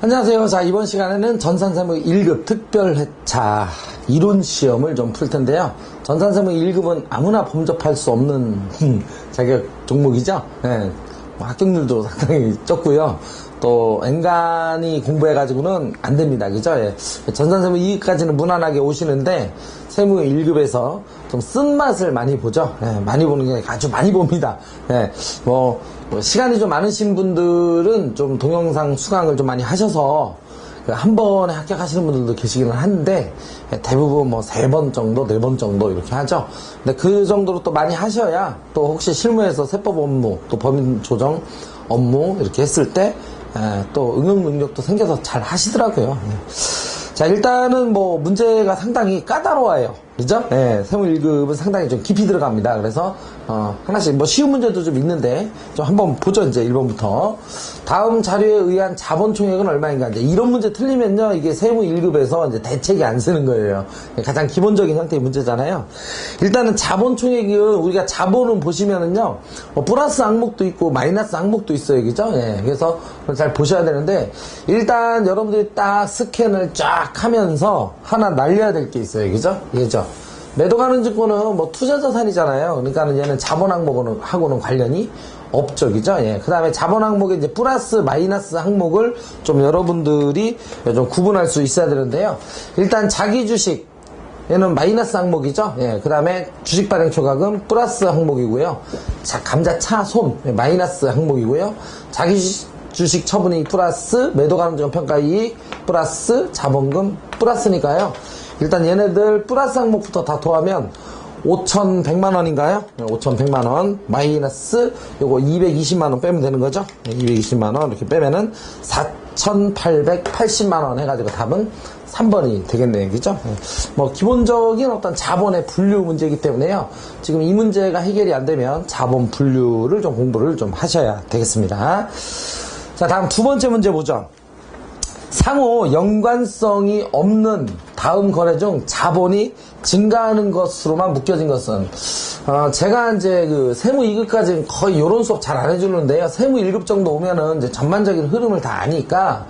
안녕하세요. 자, 이번 시간에는 전산세무 1급 특별회차 이론 시험을 좀 풀 텐데요. 전산세무 1급은 아무나 범접할 수 없는 음, 자격 종목이죠. 예, 뭐 합격률도 상당히 적고요. 또 엔간히 공부해가지고는 안 됩니다. 그죠? 예. 전산세무 2급까지는 무난하게 오시는데 세무 1급에서 좀 쓴맛을 많이 보죠. 예, 많이 보는 게 아주 많이 봅니다. 예, 뭐, 뭐 시간이 좀 많으신 분들은 좀 동영상 수강을 좀 많이 하셔서 그한 번에 합격하시는 분들도 계시기는 한데 예, 대부분 뭐 세 번 정도, 네 번 정도 이렇게 하죠. 근데 그 정도로 또 많이 하셔야 또 혹시 실무에서 세법 업무, 또 범인 조정 업무 이렇게 했을 때 또 응용 능력도 생겨서 잘 하시더라고요. 예. 자, 일단은 뭐 문제가 상당히 까다로워요. 그죠? 예, 세무 1급은 상당히 좀 깊이 들어갑니다. 그래서, 어, 하나씩 뭐 쉬운 문제도 좀 있는데, 좀 한번 보죠, 이제 1번부터. 다음 자료에 의한 자본 총액은 얼마인가. 이제 이런 문제 틀리면요, 이게 세무 1급에서 이제 대책이 안 쓰는 거예요. 가장 기본적인 형태의 문제잖아요. 일단은 자본 총액은 우리가 자본은 보시면은요, 뭐 플러스 항목도 있고 마이너스 항목도 있어요. 그죠? 예, 그래서 잘 보셔야 되는데, 일단 여러분들이 딱 스캔을 쫙 하면서 하나 날려야 될 게 있어요. 그죠? 예죠? 매도 가는 증권은 뭐 투자 자산이잖아요. 그러니까는 얘는 자본 항목은 하고는 관련이. 그죠? 예. 그 다음에 자본 항목에 이제 플러스 마이너스 항목을 좀 여러분들이 좀 구분할 수 있어야 되는데요. 일단 자기 주식 얘는 마이너스 항목이죠. 예, 그 다음에 주식 발행 초과금 플러스 항목이고요. 자, 감자 차, 솜 예, 마이너스 항목이고요. 자기 주식, 처분이익 플러스 매도 가능점 평가 이익 플러스 자본금 플러스니까요. 일단 얘네들 플러스 항목부터 다 더하면 5,100만 원인가요? 5,100만 원 마이너스 요거 220만 원 빼면 되는 거죠? 220만 원 이렇게 빼면은 4,880만 원 해가지고 답은 3번이 되겠네요. 그죠? 뭐 기본적인 어떤 자본의 분류 문제이기 때문에요. 지금 이 문제가 해결이 안 되면 자본 분류를 좀 공부를 좀 하셔야 되겠습니다. 자, 다음 두 번째 문제 보죠. 상호 연관성이 없는 다음 거래 중 자본이 증가하는 것으로만 묶여진 것은 어, 제가 이제 그 세무 2급까지는 거의 이런 수업 잘 안 해주는데요. 세무 1급 정도 오면은 이제 전반적인 흐름을 다 아니까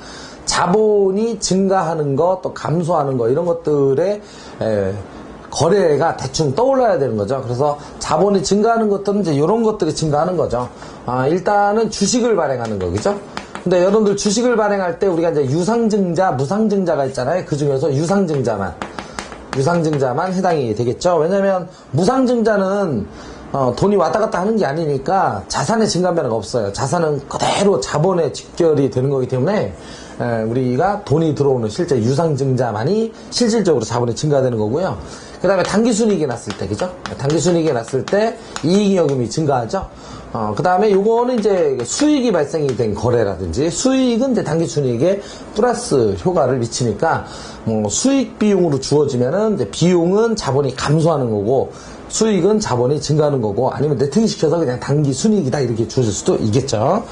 자본이 증가하는 것, 또 감소하는 것 이런 것들의 에, 거래가 대충 떠올라야 되는 거죠. 그래서 자본이 증가하는 것들은 이제 이런 것들이 증가하는 거죠. 아, 일단은 주식을 발행하는 거, 그죠? 근데 여러분들 주식을 발행할 때 우리가 이제 유상증자, 무상증자가 있잖아요. 그 중에서 유상증자만, 유상증자만 해당이 되겠죠. 왜냐면 무상증자는 어, 돈이 왔다 갔다 하는 게 아니니까 자산의 증가 변화가 없어요. 자산은 그대로 자본에 직결이 되는 거기 때문에 에, 우리가 돈이 들어오는 실제 유상증자만이 실질적으로 자본이 증가되는 거고요. 그 다음에 단기순이익이 났을 때, 그죠? 단기순이익이 났을 때 이익여금이 증가하죠. 어, 그 다음에 요거는 이제 수익이 발생이 된 거래라든지 수익은 이제 단기 순이익에 플러스 효과를 미치니까 뭐 수익 비용으로 주어지면은 이제 비용은 자본이 감소하는 거고 수익은 자본이 증가하는 거고 아니면 네트닝시켜서 그냥 단기 순이익이다 이렇게 주어질 수도 있겠죠.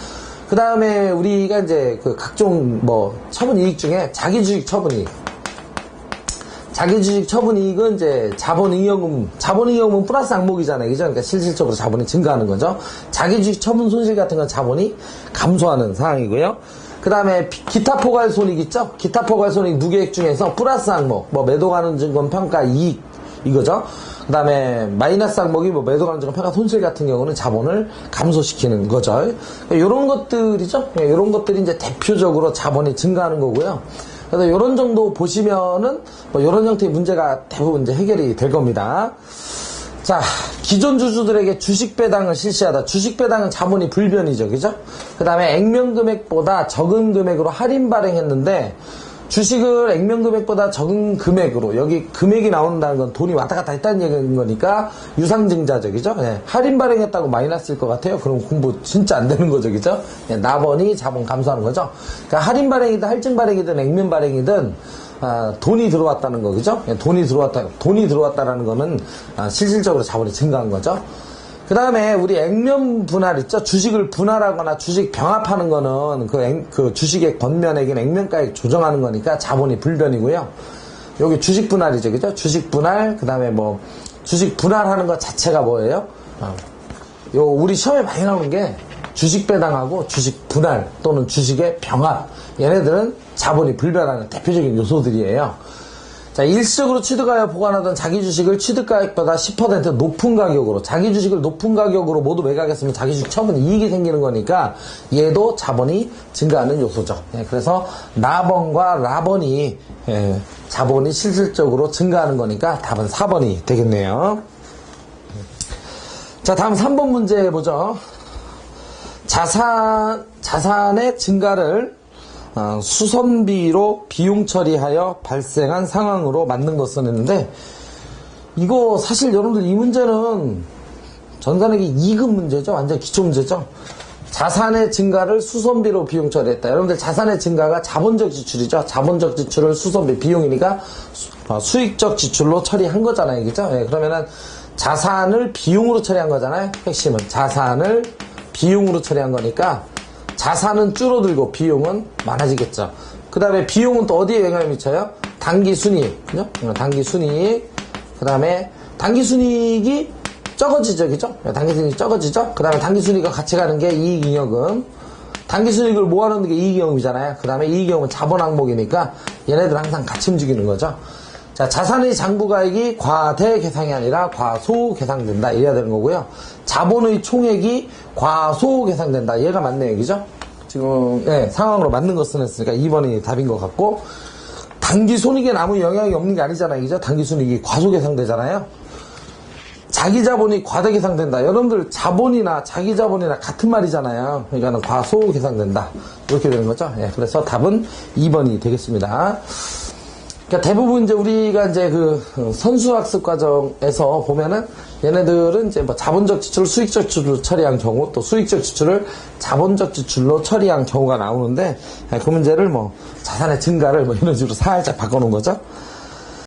그 다음에 우리가 이제 그 각종 뭐 처분 이익 중에 자기 주식 처분 이익 자기 주식 처분 이익은 이제 자본 잉여금, 자본 잉여금은 플러스 항목이잖아요. 그죠? 그러니까 실질적으로 자본이 증가하는 거죠. 자기 주식 처분 손실 같은 건 자본이 감소하는 상황이고요. 그 다음에 기타 포괄 손익 있죠? 기타 포괄 손익 무계획 중에서 플러스 항목, 뭐 매도 가는 증권 평가 이익, 이거죠. 그 다음에 마이너스 항목이 뭐 매도 가는 증권 평가 손실 같은 경우는 자본을 감소시키는 거죠. 이런 것들이죠. 이런 것들이 이제 대표적으로 자본이 증가하는 거고요. 그래서 이런 정도 보시면은 뭐 이런 형태의 문제가 대부분 이제 해결이 될 겁니다. 자, 기존 주주들에게 주식 배당을 실시하다. 주식 배당은 자본이 불변이죠. 그죠? 그 다음에 액면 금액보다 적은 금액으로 할인 발행했는데 주식을 액면 금액보다 적은 금액으로 여기 금액이 나온다는 건 돈이 왔다 갔다 했다는 얘기인 거니까 유상증자죠 그죠? 예, 할인 발행했다고 마이너스일 것 같아요. 그럼 공부 진짜 안 되는 거죠 그죠? 예, 나번이 자본 감소하는 거죠? 그러니까 할인 발행이든 할증 발행이든 액면 발행이든 아, 돈이 들어왔다는 거 그죠? 예, 돈이 들어왔다 돈이 들어왔다라는 거는 아, 실질적으로 자본이 증가한 거죠 그 다음에 우리 액면 분할 있죠? 주식을 분할하거나 주식 병합하는 거는 그, 액, 그 주식의 권면액인 액면가액 조정하는 거니까 자본이 불변이고요. 여기 주식 분할이죠. 그죠? 주식 분할, 그 다음에 뭐, 주식 분할하는 것 자체가 뭐예요? 어. 요, 우리 시험에 많이 나오는 게 주식 배당하고 주식 분할 또는 주식의 병합. 얘네들은 자본이 불변하는 대표적인 요소들이에요. 자, 일시적으로 취득하여 보관하던 자기 주식을 취득가액보다 10% 높은 가격으로, 자기 주식을 높은 가격으로 모두 매각했으면 자기 주식 처분 이익이 생기는 거니까 얘도 자본이 증가하는 요소죠. 예, 그래서 나번과 라번이, 예, 자본이 실질적으로 증가하는 거니까 답은 4번이 되겠네요. 자, 다음 3번 문제 보죠. 자산, 자산의 증가를 어, 수선비로 비용 처리하여 발생한 상황으로 만든 것은 했는데, 이거 사실 여러분들 이 문제는 전산에게 2급 문제죠. 완전 기초 문제죠. 자산의 증가를 수선비로 비용 처리했다. 여러분들 자산의 증가가 자본적 지출이죠. 자본적 지출을 수선비 비용이니까 수, 익적 지출로 처리한 거잖아요. 그죠? 예, 그러면은 자산을 비용으로 처리한 거잖아요. 핵심은 자산을 비용으로 처리한 거니까 자산은 줄어들고 비용은 많아지겠죠. 그 다음에 비용은 또 어디에 영향을 미쳐요? 단기 순이익. 그죠? 어. 그 다음에 단기 순이익이 적어지죠. 그죠? 단기 순이익이 적어지죠? 그 다음에 단기 순이익과 같이 가는 게 이익잉여금. 단기 순이익을 모아놓는 게 이익잉여금이잖아요. 그 다음에 이익잉여금은 자본 항목이니까 얘네들 항상 같이 움직이는 거죠. 자, 자산의 장부가액이 과대 계상이 아니라 과소 계상된다. 이래야 되는 거고요. 자본의 총액이 과소 계상된다. 얘가 맞네요. 그죠? 지금, 예, 상황으로 맞는 거 쓰냈으니까 2번이 답인 것 같고, 단기 손익에 아무 영향이 없는 게 아니잖아요. 그죠? 단기 손익이 과소 계상되잖아요. 자기 자본이 과대 계상된다. 여러분들 자본이나 자기 자본이나 같은 말이잖아요. 그러니까는 과소 계상된다. 이렇게 되는 거죠. 예, 그래서 답은 2번이 되겠습니다. 그러니까 대부분 이제 우리가 이제 그 선수학습 과정에서 보면은 얘네들은 이제 뭐 자본적 지출을 수익적 지출로 처리한 경우 또 수익적 지출을 자본적 지출로 처리한 경우가 나오는데 그 문제를 뭐 자산의 증가를 뭐 이런 식으로 살짝 바꿔놓은 거죠.